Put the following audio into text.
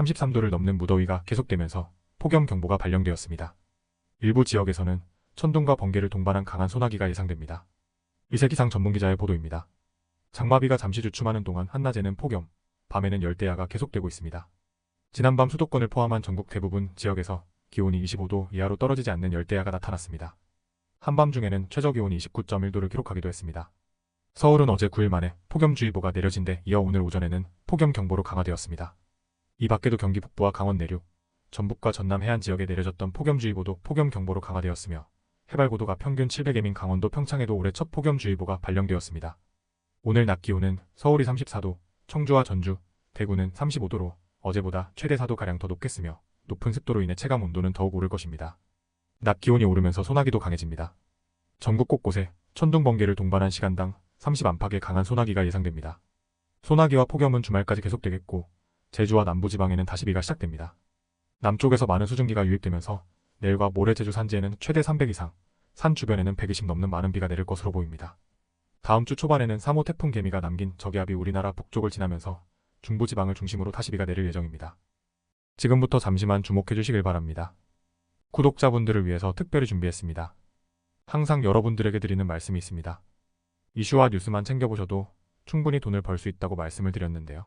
33도를 넘는 무더위가 계속되면서 폭염경보가 발령되었습니다. 일부 지역에서는 천둥과 번개를 동반한 강한 소나기가 예상됩니다. 이세기상 전문기자의 보도입니다. 장마비가 잠시 주춤하는 동안 한낮에는 폭염, 밤에는 열대야가 계속되고 있습니다. 지난밤 수도권을 포함한 전국 대부분 지역에서 기온이 25도 이하로 떨어지지 않는 열대야가 나타났습니다. 한밤중에는 최저기온이 29.1도를 기록하기도 했습니다. 서울은 어제 9일 만에 폭염주의보가 내려진 데 이어 오늘 오전에는 폭염경보로 강화되었습니다. 이 밖에도 경기 북부와 강원 내륙, 전북과 전남 해안 지역에 내려졌던 폭염주의보도 폭염경보로 강화되었으며 해발고도가 평균 700m인 강원도 평창에도 올해 첫 폭염주의보가 발령되었습니다. 오늘 낮 기온은 서울이 34도, 청주와 전주, 대구는 35도로 어제보다 최대 4도가량 더 높겠으며 높은 습도로 인해 체감 온도는 더욱 오를 것입니다. 낮 기온이 오르면서 소나기도 강해집니다. 전국 곳곳에 천둥 번개를 동반한 시간당 30 안팎의 강한 소나기가 예상됩니다. 소나기와 폭염은 주말까지 계속되겠고 제주와 남부지방에는 다시 비가 시작됩니다. 남쪽에서 많은 수증기가 유입되면서 내일과 모레 제주 산지에는 최대 300 이상, 산 주변에는 120 넘는 많은 비가 내릴 것으로 보입니다. 다음 주 초반에는 3호 태풍 개미가 남긴 저기압이 우리나라 북쪽을 지나면서 중부지방을 중심으로 다시 비가 내릴 예정입니다. 지금부터 잠시만 주목해 주시길 바랍니다. 구독자분들을 위해서 특별히 준비했습니다. 항상 여러분들에게 드리는 말씀이 있습니다. 이슈와 뉴스만 챙겨보셔도 충분히 돈을 벌 수 있다고 말씀을 드렸는데요.